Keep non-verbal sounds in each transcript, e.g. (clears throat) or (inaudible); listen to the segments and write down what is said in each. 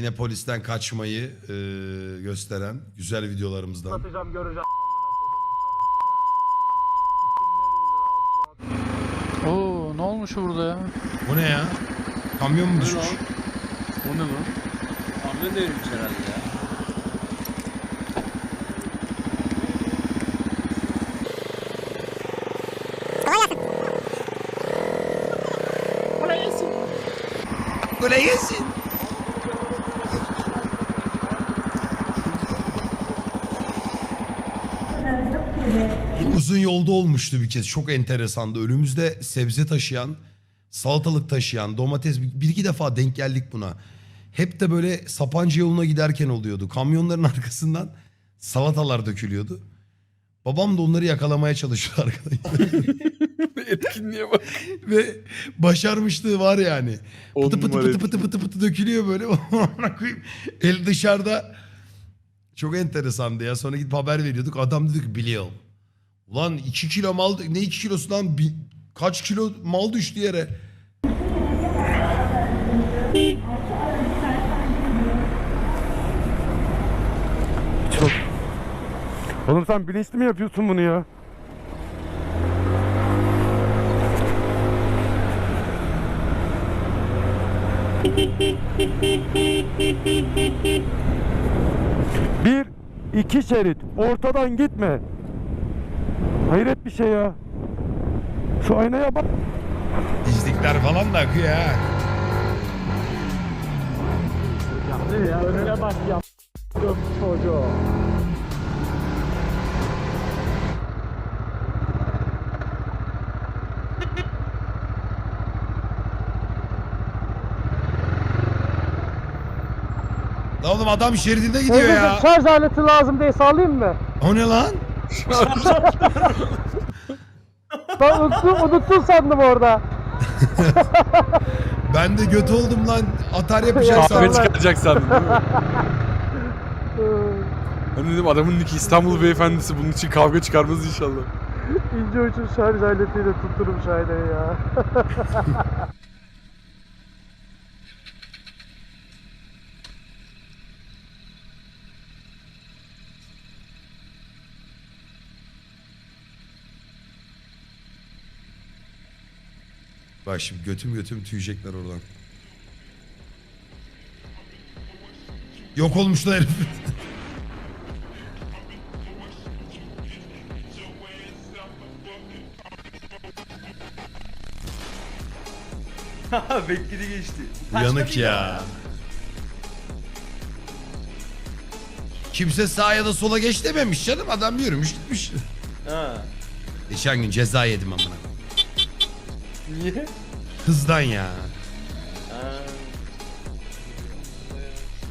Yine polisten kaçmayı e, gösteren güzel videolarımızdan. Atacağım göreceğim. Oo ne olmuş burada ya? Bu ne ya? Kamyon mu düşmüş? O ne lan? Kamyon devrilmiş herhalde ya. Kolay gelsin. Uzun yolda olmuştu bir kez. Çok enteresandı. Önümüzde sebze taşıyan, salatalık taşıyan, domates bir iki defa denk geldik buna. Hep de böyle Sapancı yoluna giderken oluyordu. Kamyonların (laughs) arkasından salatalar dökülüyordu. Babam da onları yakalamaya çalışıyor (laughs) arkadaşlar. (laughs) Etkinliğe bak. Ve başarmışlığı var yani. On Pıtı pıtı numara pıtı pıtı pıtı pıtı dökülüyor böyle. Koyayım. El dışarıda. Çok enteresandı ya. Sonra gidip haber veriyorduk. Adam dedi ki biliyorum. Ulan 2 kilo mal ne 2 kilosu lan? Bir- kaç kilo mal düştü yere? Oğlum sen bilinçli mi yapıyorsun bunu ya? Bir, iki şerit. Ortadan gitme. Hayret bir şey ya. Şu aynaya bak. Dizlikler falan da akıyor ha. Ya önüne bak ya. Çocuğu. La oğlum adam şeridinde gidiyor ya. şarj aleti lazım diye sağlayayım mı? O ne lan? Ben unuttum, unuttun sandım orada. (laughs) Ben de göt oldum lan. Atar yapacak Ya, Kahve sandım. çıkaracak sandım değil mi? Ben dedim adamın niki İstanbul beyefendisi bunun için kavga çıkarmaz inşallah. İnce uçun şarj aletiyle tutturum şahideyi ya. (laughs) Bak şimdi götüm götüm tüyecekler oradan. Yok olmuşlar herif. (laughs) Bekledi geçti. Uyanık ya. Kimse sağa ya da sola geç dememiş canım. Adam yürümüş gitmiş. Ha. Geçen gün ceza yedim amına. Niye? Hızdan ya.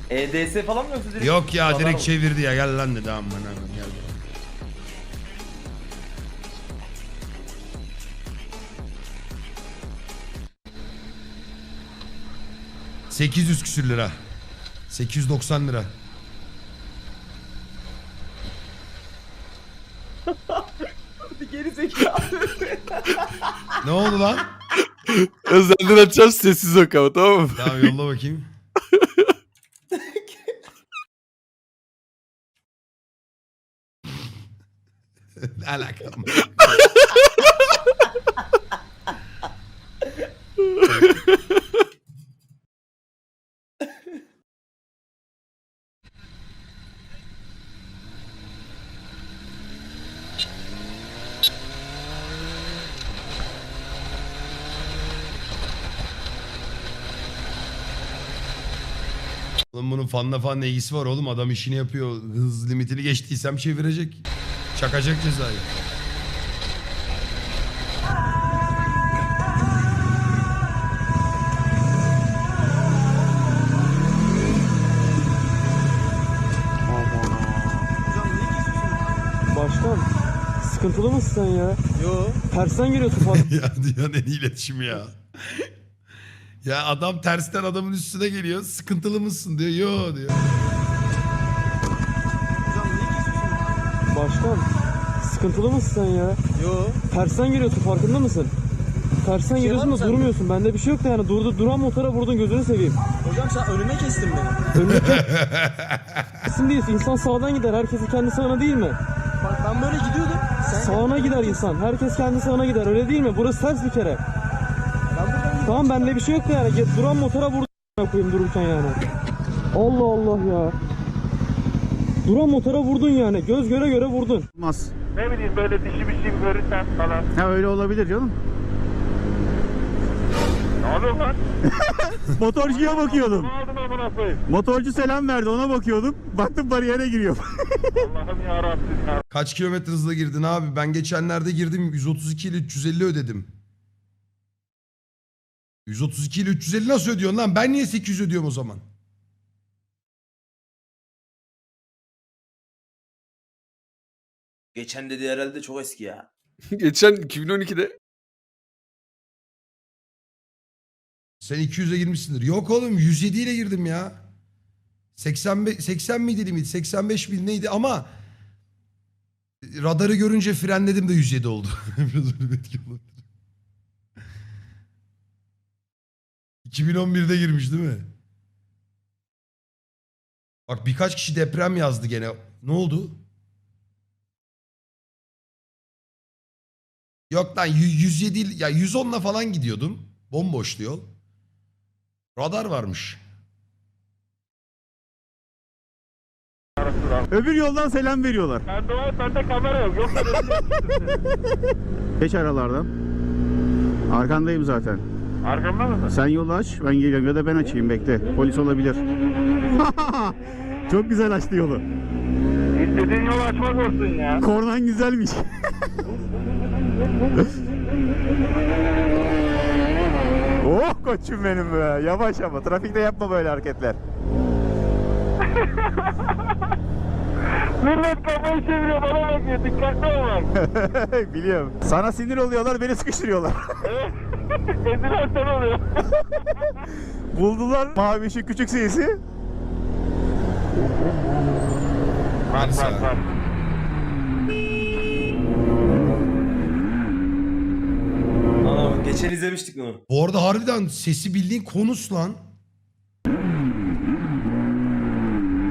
EDS falan mı yoksa direkt? Yok ya Radar direkt mı? çevirdi ya. Gel lan dedi amına. Gel. 800 küsür lira. 890 lira. Ne oldu lan? Özelden açacağım sessiz ok ama tamam mı? Tamam yolla bakayım. ne alaka? (laughs) Oğlum bunun fanla fan ilgisi var oğlum. Adam işini yapıyor. Hız limitini geçtiysem çevirecek. Çakacak cezayı. Başkan, sıkıntılı mısın sen ya? Yo. Tersten giriyorsun falan. (laughs) ya dünyanın en iyi iletişimi ya. Ya adam tersten adamın üstüne geliyor. Sıkıntılı mısın diyor. Yo diyor. Başkan, sıkıntılı mısın sen ya? Yo. Tersten giriyorsun farkında mısın? tersten şey gidiyorsun var da durmuyorsun. Bende bir şey yok da yani durdu duran motora vurdun gözünü seveyim. Hocam sen önüme kestin beni. Önüne kesin değil. İnsan sağdan gider. Herkesin kendi sağına değil mi? Bak ben böyle gidiyordum. Sen Sağına gider insan. Herkes kendi sağına gider. Öyle değil mi? Burası ters bir kere. Tamam bende bir şey yok yani. Ge- Duran motora vurdun a**ına koyayım dururken yani. Allah Allah ya. Duran motora vurdun yani. Göz göre göre vurdun. Olmaz. Ne bileyim böyle dişi bir şey görürsen falan. Ha öyle olabilir canım. Ne oluyor lan? (laughs) Motorcuya bakıyordum. Ne amına koyayım? Motorcu selam verdi ona bakıyordum. Baktım bariyere giriyor. Allah'ım yarabbim ya. Kaç kilometre hızla girdin abi? Ben geçenlerde girdim 132 ile 350 ödedim. 132 ile 350 nasıl ödüyorsun lan? Ben niye 800 ödüyorum o zaman? Geçen dedi herhalde çok eski ya. (laughs) Geçen 2012'de Sen 200'e girmişsindir. Yok oğlum 107 ile girdim ya. 85, 80 miydi limit? 85 miydi neydi ama radarı görünce frenledim de 107 oldu. (laughs) Biraz öyle bir etki olabilir. 2011'de girmiş değil mi? Bak birkaç kişi deprem yazdı gene. Ne oldu? Yok lan yü- 107 il- ya 110'la falan gidiyordum. Bomboştu yol. Radar varmış. Öbür yoldan selam veriyorlar. Bende o, bende kamera yok. Yoksa (laughs) Geç aralardan. Arkandayım zaten. Arkamda mısın? Sen yolu aç ben geliyorum ya da ben açayım bekle. Polis olabilir. (laughs) Çok güzel açtı yolu. İstediğin yolu açmak olsun ya. Kornan güzelmiş. (laughs) oh koçum benim be. Yavaş ama trafikte yapma böyle hareketler. (laughs) Millet kafayı çeviriyor bana bakıyor. Dikkatli ol bak. Biliyorum. Sana sinir oluyorlar beni sıkıştırıyorlar. Ezdiler sen oluyor. (laughs) Buldular mavi ışık küçük sesi. Bak. Aa, geçen izlemiştik bunu. Bu arada harbiden sesi bildiğin konus lan.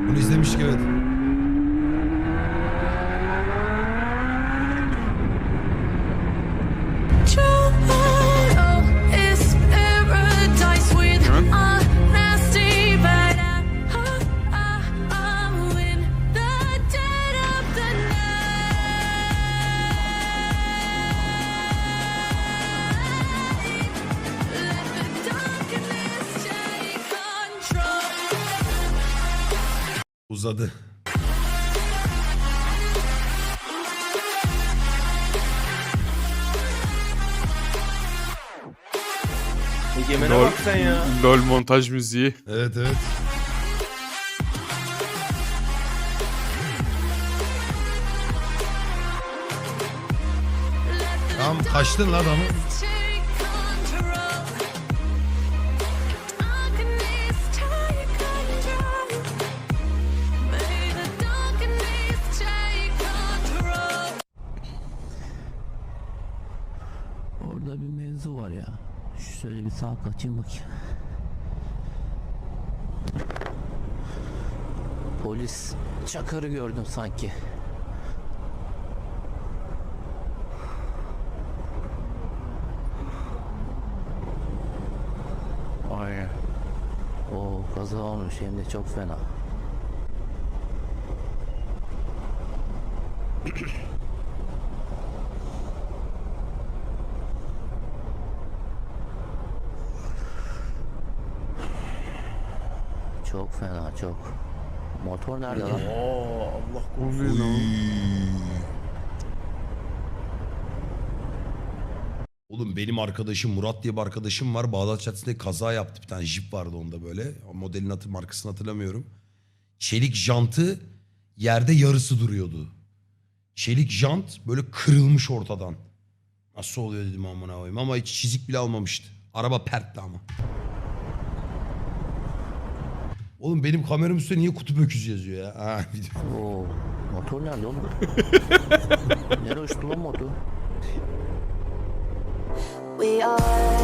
Bunu izlemiştik evet. Uzadı. Egemen'e Lol. bak sen ya. LOL montaj müziği. Evet evet. Tamam kaçtın lan adamı. Şöyle bir sağa kaçayım bakayım. Polis çakarı gördüm sanki. Aynen. O kaza olmuş hem de çok fena. (clears throat) Çok fena çok. Motor nerede lan? Oğlum benim arkadaşım Murat diye bir arkadaşım var. Bağdat Caddesi'nde kaza yaptı. Bir tane jip vardı onda böyle. O modelin adı markasını hatırlamıyorum. Çelik jantı yerde yarısı duruyordu. Çelik jant böyle kırılmış ortadan. Nasıl oluyor dedim amına koyayım ama hiç çizik bile almamıştı. Araba pertti ama. Oğlum benim kameram üstüne niye kutup öküzü yazıyor ya? Ha, video. Oo, motor nerede oğlum? (laughs) Nereye uçtu lan motor? We are